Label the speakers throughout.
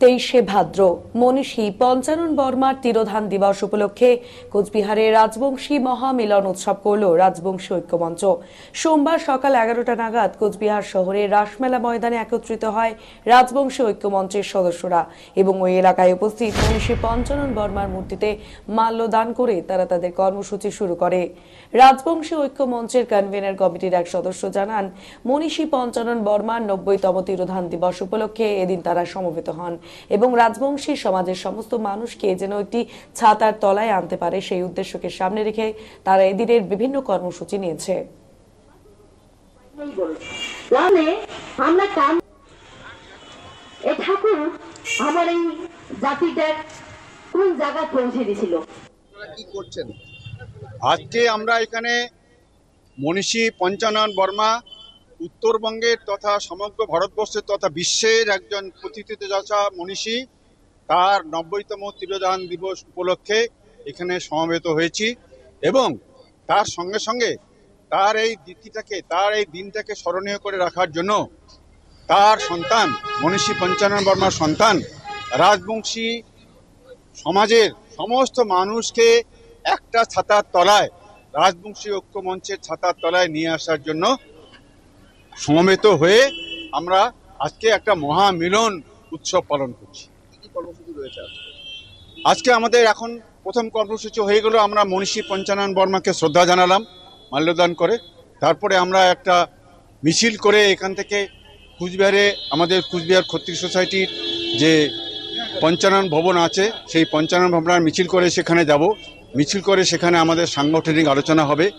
Speaker 1: তেইশে ভাদ্র, মনীষী পঞ্চানন বর্মার তিরোধান দিবস উপলক্ষে কোচবিহারে রাজবংশী মহামিলন উৎসব করল রাজবংশী ঐক্যমঞ্চ। সোমবার সকাল এগারোটা নাগাদ কোচবিহার শহরে রাসমেলা ময়দানে একত্রিত হয় রাজবংশী ঐক্যমঞ্চের সদস্যরা এবং ওই এলাকায় উপস্থিত মনীষী পঞ্চানন বর্মার মূর্তিতে মাল্যদান করে তারা তাদের কর্মসূচি শুরু করে। রাজবংশী ঐক্য মঞ্চের কনভেনার কমিটির এক সদস্য জানান, মনীষী পঞ্চানন বর্মার নব্বইতম তিরোধান দিবস উপলক্ষে এদিন তারা সমবেত হন। এবং রাজবংশী সমাজের সমস্ত মানুষকে যেন একটি ছাতার তলায় আনতে পারে সেই উদ্দেশ্যকে সামনে রেখে তারা এদিনের বিভিন্ন কর্মসূচি নিয়েছে।
Speaker 2: মানে আমরা কাম এ ঠাকুর আমার এই জাতিটার কোন জায়গায় পৌঁছে দিছিল
Speaker 3: কি করছেন?
Speaker 4: আজকে আমরা এখানে মনীষী পঞ্চানন বর্মা উত্তরবঙ্গের তথা সমগ্র ভারতবর্ষের তথা বিশ্বের একজন প্রতিষ্ঠিত যশা মনীষী, তার নব্বইতম তিরোধান দিবস উপলক্ষে এখানে সমবেত হয়েছি এবং তার সঙ্গে সঙ্গে তার এই দিকটিটাকে তার এই দিনটাকে স্মরণীয় করে রাখার জন্য তার সন্তান মনীষী পঞ্চানন বর্মার সন্তান রাজবংশী সমাজের সমস্ত মানুষকে একটা ছাতার তলায়, রাজবংশী ঐক্য মঞ্চের ছাতার তলায় নিয়ে আসার জন্য সমবেত হয়ে আমরা আজকে একটা মহামিলন উৎসব পালন করছি।
Speaker 3: কর্মসূচি রয়েছে আজকে?
Speaker 4: আমাদের এখন প্রথম কর্মসূচি হয়ে গেল আমরা মনীষী পঞ্চানন বর্মাকে শ্রদ্ধা জানালাম মাল্যদান করে। তারপরে আমরা একটা মিছিল করে এখান থেকে কুচবিহারে আমাদের কুচবিহার ক্ষত্রিয় সোসাইটির যে পঞ্চানন ভবন আছে সেই পঞ্চানন ভবনের মিছিল করে সেখানে যাব। মিছিল করে সেখানে আমাদের সাংগঠনিক আলোচনা হবে।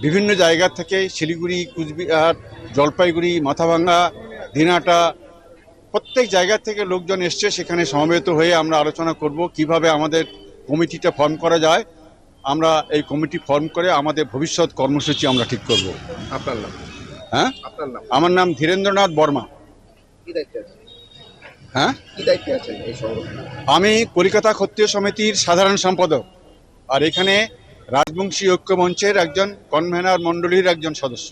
Speaker 4: বিভিন্ন জায়গা থেকে শিলিগুড়ি কুচবিহার জলপাইগুড়ি মাথাভাঙ্গা দিনাটা প্রত্যেক জায়গা থেকে লোকজন এসছে সেখানে সমবেত হয়ে আমরা আলোচনা করব কীভাবে আমাদের কমিটিটা ফর্ম করা যায়। আমরা এই কমিটি ফর্ম করে আমাদের ভবিষ্যৎ কর্মসূচি আমরা ঠিক করব।
Speaker 3: আপনার নাম?
Speaker 4: হ্যাঁ?
Speaker 3: আপনার নাম?
Speaker 4: আমার নাম ধীরেন্দ্রনাথ বর্মা। হ্যাঁ? আমি কলকাতা ক্ষত্রিয় সমিতির সাধারণ সম্পাদক আর এখানে রাজবংশী ঐক্য মঞ্চের একজন কনভেনার মণ্ডলীর একজন সদস্য।